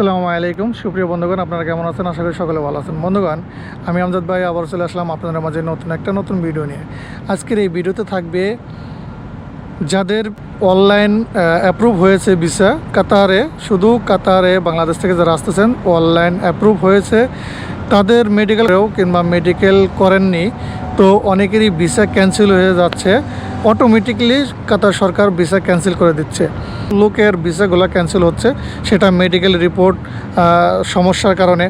আসসালামু আলাইকুম। সুপ্রিয় বন্ধুগণ, আপনারা কেমন আছেন? আশা করি সকলে ভালো আছেন। বন্ধুগণ, আমি আমজাদ ভাই আবার চলে আসলাম আপনাদের মাঝে নতুন একটা নতুন ভিডিও নিয়ে। আজকের এই ভিডিওতে থাকবে যাদের অনলাইন অ্যাপ্রুভ হয়েছে ভিসা কাতারে, শুধু কাতারে বাংলাদেশ থেকে যারা আসতেছেন, অনলাইন অ্যাপ্রুভ হয়েছে, তাদের মেডিকেলেও কিংবা মেডিকেল করেননি, তো অনেকেরই ভিসা ক্যান্সেল হয়ে যাচ্ছে। অটোমেটিকলি কাতার সরকার ভিসা ক্যান্সেল করে দিচ্ছে। লোকের ভিসাগুলো ক্যান্সেল হচ্ছে, সেটা মেডিকেল রিপোর্ট সমস্যার কারণে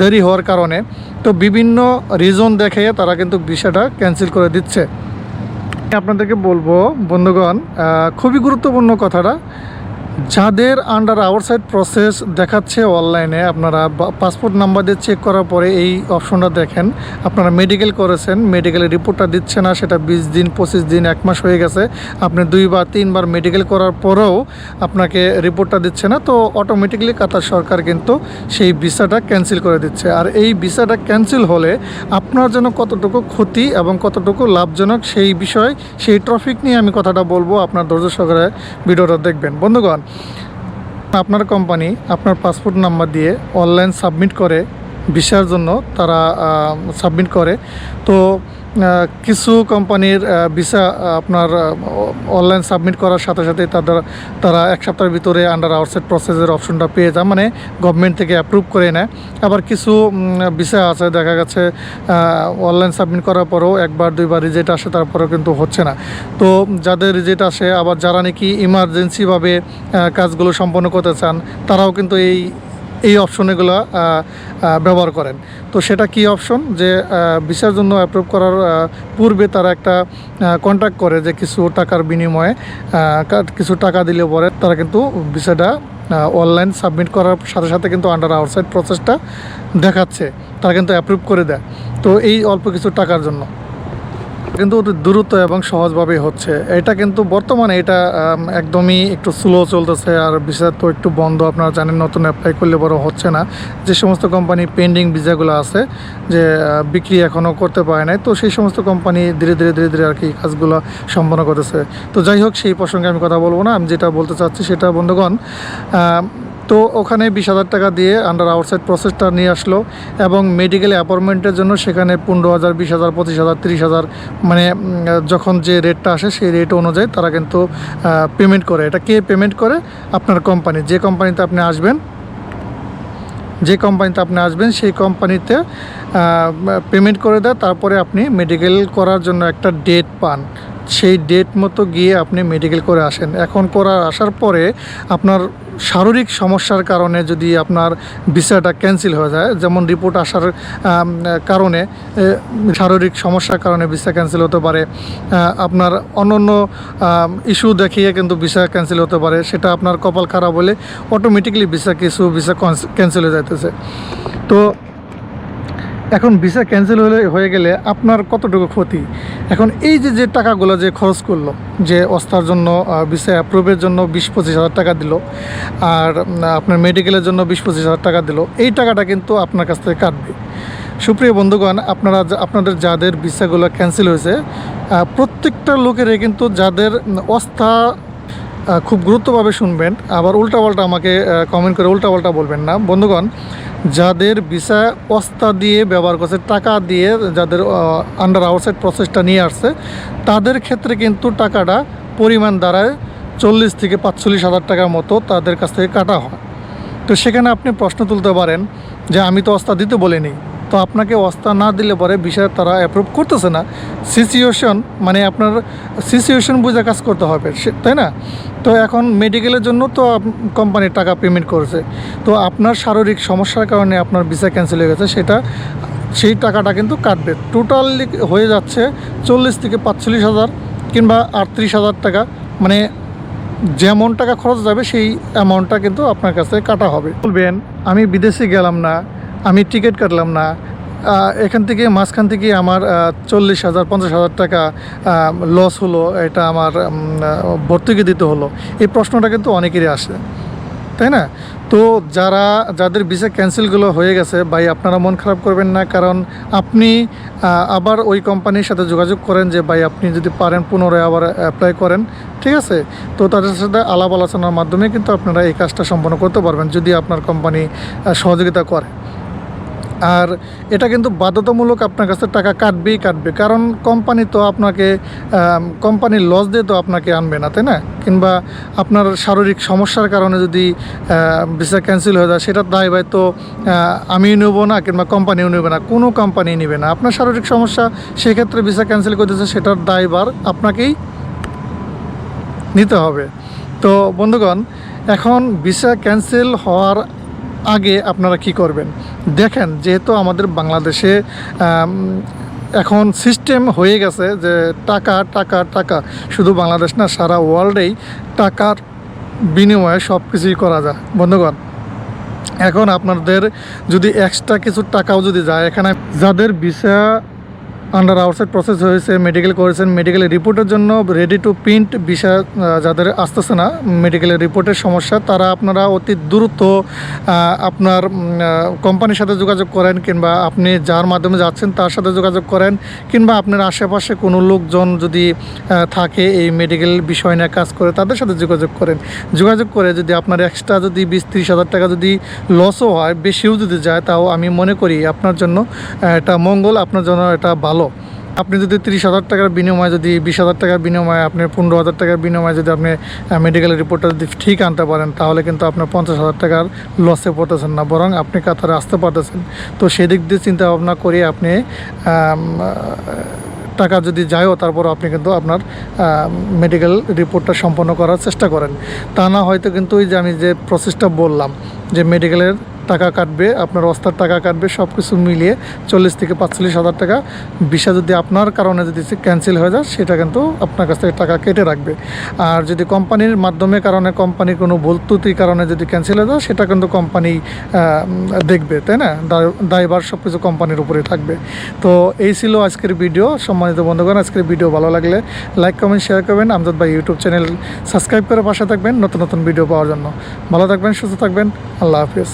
দেরি হওয়ার কারণে। তো বিভিন্ন রিজন দেখে তারা কিন্তু ভিসাটা ক্যান্সেল করে দিচ্ছে। আপনাদেরকে বলব, বন্ধুগণ খুবই গুরুত্বপূর্ণ কথাটা। যাদের আন্ডার আউটসাইড প্রসেস দেখাচ্ছে অনলাইনে আপনারা পাসপোর্ট নাম্বার দিয়ে চেক করার পরে এই অপশনটা দেখেন। আপনারা মেডিকেল করেছেন মেডিকেলের রিপোর্টটা দিচ্ছে না, সেটা বিশ দিন, পঁচিশ দিন, এক মাস হয়ে গেছে। আপনি দুইবার তিনবার মেডিকেল করার পরেও আপনাকে রিপোর্টটা দিচ্ছে না, তো অটোমেটিকলি কাতার সরকার কিন্তু সেই ভিসাটা ক্যান্সেল করে দিচ্ছে। আর এই ভিসাটা ক্যান্সেল হলে আপনার জন্য কতটুকু ক্ষতি এবং কতটুকু লাভজনক সেই বিষয়, সেই ট্রফিক নিয়ে আমি কথাটা বলব। আপনার ধৈর্য সহকারে ভিডিওটা দেখবেন। বন্ধুগণ আপনার কোম্পানি আপনার পাসপোর্ট নাম্বার দিয়ে অনলাইন সাবমিট করে ভিসার জন্য তারা সাবমিট করে। তো কিছু কোম্পানির ভিসা আপনার অনলাইন সাবমিট করার সাথে সাথে তাদের, তারা এক সপ্তাহের ভিতরে আন্ডার আউটসাইড প্রসেসের অপশনটা পেয়ে যায় মানে গভর্নমেন্ট থেকে অ্যাপ্রুভ করে নেয়। আবার কিছু ভিসা আছে, দেখা গেছে অনলাইন সাবমিট করার পরেও একবার, দুইবার রিজেক্ট আসে, তারপরেও কিন্তু হচ্ছে না। তো যাদের রিজেক্ট আসে, আবার যারা নাকি ইমার্জেন্সিভাবে কাজগুলো সম্পন্ন করতে চান, তারাও কিন্তু এই এই অপশনগুলো ব্যবহার করেন। তো সেটা কি অপশন যে ভিসার জন্য অ্যাপ্রুভ করার পূর্বে তারা একটা কন্ট্যাক্ট করে যে কিছু টাকার বিনিময়ে কিছু টাকা দিলে পরে তারা কিন্তু ভিসাটা অনলাইন সাবমিট করার সাথে সাথে কিন্তু আন্ডার আউটসাইড প্রসেসটা দেখাচ্ছে। তারা কিন্তু অ্যাপ্রুভ করে দেয়। তো এই অল্প কিছু টাকার জন্য। কিন্তু দ্রুত এবং সহজভাবেই হচ্ছে। এটা কিন্তু বর্তমানে এটা একদমই একটু স্লো চলতেছে আর ভিসা তো একটু বন্ধ। আপনারা জানেন নতুন অ্যাপ্লাই করলে বড় হচ্ছে না। যে সমস্ত কোম্পানি পেন্ডিং ভিসাগুলো আছে, যে বিক্রি এখনও করতে পারে নাই, তো সেই সমস্ত কোম্পানি ধীরে ধীরে ধীরে ধীরে আর কি কাজগুলো সম্পন্ন করতেছে। তো যাই হোক, সেই প্রসঙ্গে আমি কথা বলব না। আমি যেটা বলতে চাচ্ছি সেটা, বন্ধুগণ তো ওখানে বিশ হাজার টাকা দিয়ে আন্ডার আউটসাইড প্রসেসটা নিয়ে আসলো এবং মেডিকেল অ্যাপয়েন্টমেন্টের জন্য সেখানে পনেরো হাজার, বিশ হাজার, পঁচিশ হাজার, তিরিশ হাজার মানে যখন যে রেটটা আসে সেই রেট অনুযায়ী তারা কিন্তু পেমেন্ট করে। এটা কে পেমেন্ট করে? আপনার কোম্পানি যে কোম্পানিতে আপনি আসবেন, যে কোম্পানিতে আপনি আসবেন সেই কোম্পানিতে পেমেন্ট করে দেয়। তারপরে আপনি মেডিকেল করার জন্য একটা ডেট পান। সেই ডেট মতো গিয়ে আপনি মেডিকেল করে আসেন। এখন করার আসার পরে আপনার শারীরিক সমস্যার কারণে যদি আপনার ভিসাটা ক্যান্সেল হয়ে যায়, যেমন রিপোর্ট আসার কারণে শারীরিক সমস্যার কারণে ভিসা ক্যান্সেল হতে পারে আপনার অন্য ইস্যু দেখিয়ে কিন্তু ভিসা ক্যান্সেল হতে পারে, সেটা আপনার কপাল খারাপ হলে অটোমেটিকলি ভিসা কিছু, ভিসা ক্যান্সেল হয়ে যাইতেছে। তো এখন ভিসা ক্যান্সেল হলে হয়ে গেলে আপনার কতটুকু ক্ষতি? এখন এই যে যে টাকাগুলো যে খরচ করল, যে অস্তার জন্য ভিসা অ্যাপ্রুভের জন্য বিশ পঁচিশ হাজার টাকা দিল, আর আপনার মেডিকেলের জন্য বিশ পঁচিশ হাজার টাকা দিল, এই টাকাটা কিন্তু আপনার কাছ থেকে কাটবে। সুপ্রিয় বন্ধুগণ, আপনারা আপনাদের যাদের ভিসাগুলো ক্যান্সেল হয়েছে প্রত্যেকটা লোকেরই কিন্তু যাদের অস্থা খুব গুরুত্বভাবে শুনবেন। আবার উল্টাপাল্টা আমাকে কমেন্ট করে উল্টাপাল্টা বলবেন না। বন্ধুগণ, যাদের ভিসা অস্তা দিয়ে ব্যবহার করছে, টাকা দিয়ে যাদের আন্ডার আউটসাইড প্রসেসটা নিয়ে আসছে, তাদের ক্ষেত্রে কিন্তু টাকাটা পরিমাণ দাঁড়ায় চল্লিশ থেকে পাঁচচল্লিশ হাজার টাকার মতো তাদের কাছ থেকে কাটা হয়। তো সেখানে আপনি প্রশ্ন তুলতে পারেন যে, আমি তো অস্তা দিতে বলিনি। তো আপনাকে অস্তা না দিলে পরে বিষয় তারা অ্যাপ্রুভ করতেছে না। সিচুয়েশন মানে আপনার সিচুয়েশন বুঝে কাজ করতে হবে তাই না? তো এখন মেডিকেলের জন্য তো কোম্পানি টাকা পেমেন্ট করেছে। তো আপনার শারীরিক সমস্যার কারণে আপনার ভিসা ক্যান্সেল হয়ে গেছে, সেটা সেই টাকাটা কিন্তু কাটবে। টোটালি হয়ে যাচ্ছে চল্লিশ থেকে পাঁচচল্লিশ হাজার কিংবা আটত্রিশ হাজার টাকা। মানে যেমন টাকা খরচ যাবে, সেই অ্যামাউন্টটা কিন্তু আপনার কাছে কাটা হবে। বলবেন, আমি বিদেশে গেলাম না। আমি টিকিট কাটলাম না। এখান থেকে মাঝখান থেকে আমার চল্লিশ হাজার, পঞ্চাশ হাজার টাকা লস হলো, এটা আমার ভর্তুকি দিতে হলো। এই প্রশ্নটা কিন্তু অনেকেরই আসে, তাই না? তো যারা, যাদের ভিসা ক্যান্সেলগুলো হয়ে গেছে, ভাই, আপনারা মন খারাপ করবেন না, কারণ আপনি আবার ওই কোম্পানির সাথে যোগাযোগ করেন যে, ভাই, আপনি যদি পারেন পুনরায় আবার অ্যাপ্লাই করেন। ঠিক আছে? তো তাদের সাথে আলাপ আলোচনার মাধ্যমে কিন্তু আপনারা এই কাজটা সম্পন্ন করতে পারবেন, যদি আপনার কোম্পানি সহযোগিতা করে। আর এটা কিন্তু বাধ্যতামূলক আপনার কাছে টাকা কাটবেই কাটবে। কারণ কোম্পানি তো আপনাকে কোম্পানির লস দিয়ে তো আপনাকে আনবে না, তাই না? কিংবা আপনার শারীরিক সমস্যার কারণে যদি ভিসা ক্যান্সেল হয়ে যায় সেটার দায় ভাই তো আমিও নেব না কিংবা কোম্পানিও নেবে না, কোনো কোম্পানি নেবে না। আপনার শারীরিক সমস্যা সেক্ষেত্রে ভিসা ক্যান্সেল করতেছে সেটার দায়ভার আপনাকেই নিতে হবে। তো বন্ধুগণ, এখন ভিসা ক্যান্সেল হওয়ার আগে আপনারা কি করবেন? দেখেন, যেহেতু আমাদের বাংলাদেশে এখন সিস্টেম হয়ে গেছে যে টাকা টাকা টাকা, শুধু বাংলাদেশ না, সারা ওয়ার্ল্ডেই টাকার বিনিময়ে সব কিছুই করা যায়। বন্ধুগণ, এখন আপনাদের যদি এক্সট্রা কিছু টাকাও যদি যায়, এখানে যাদের ভিসা আন্ডার আউটসাইড প্রসেস হয়েছে মেডিকেল করেছেন মেডিকেলের রিপোর্টের জন্য রেডি টু প্রিন্ট বিষয় যাদের আসতেছে না মেডিকেলের রিপোর্টের সমস্যা, তারা আপনারা অতি দ্রুত আপনার কোম্পানির সাথে যোগাযোগ করেন কিংবা আপনি যার মাধ্যমে যাচ্ছেন তার সাথে যোগাযোগ করেন, কিংবা আপনার আশেপাশে কোনো লোকজন যদি থাকে এই মেডিকেল বিষয় নিয়ে কাজ করে, তাদের সাথে যোগাযোগ করেন। যোগাযোগ করে যদি আপনার এক্সট্রা যদি বিশ, ত্রিশ হাজার টাকা যদি লসও হয়, বেশিও যদি যায়, তাও আমি মনে করি আপনার জন্য এটা মঙ্গল, আপনার জন্য এটা ভালো। আপনি যদি তিরিশ হাজার টাকার বিনিময়ে যদি বিশ হাজার টাকার বিনিময়ে আপনি পনেরো হাজার টাকার বিনিময়ে যদি আপনি মেডিকেলের রিপোর্টটা যদি ঠিক আনতে পারেন, তাহলে কিন্তু আপনার পঞ্চাশ হাজার টাকার লসে পড়তেছেন না, বরং আপনি কাতারে আসতে পারতেছেন। তো সেদিক দিয়ে চিন্তা ভাবনা করে আপনি টাকা যদি যায়ও তারপর আপনি কিন্তু আপনার মেডিকেল রিপোর্টটা সম্পন্ন করার চেষ্টা করেন। তা না হয়তো কিন্তু ওই যে আমি যে প্রসেসটা বললাম, যে মেডিকেলের টাকা কাটবে, আপনার অস্থার টাকা কাটবে সব কিছু মিলিয়ে চল্লিশ থেকে পাঁচচল্লিশ হাজার টাকা। ভিসা যদি আপনার কারণে যদি ক্যান্সেল হয়ে যায়, সেটা কিন্তু আপনার কাছ থেকে টাকা কেটে রাখবে। আর যদি কোম্পানির মাধ্যমে কারণে কোম্পানির কোনো ভুল কারণে যদি ক্যান্সেল হয়ে যায়, সেটা কিন্তু কোম্পানি দেখবে, তাই না? দায়ভার সব কিছু কোম্পানির উপরে থাকবে। তো এই ছিল আজকের ভিডিও সম্মানিত বন্ধুগণ, আজকের ভিডিও ভালো লাগলে লাইক কমেন্ট শেয়ার করবেন। আমজাদ ভাই ইউটিউব চ্যানেল সাবস্ক্রাইব করে পাশে থাকবেন নতুন নতুন ভিডিও পাওয়ার জন্য। ভালো থাকবেন, সুস্থ থাকবেন। আল্লাহ হাফিজ।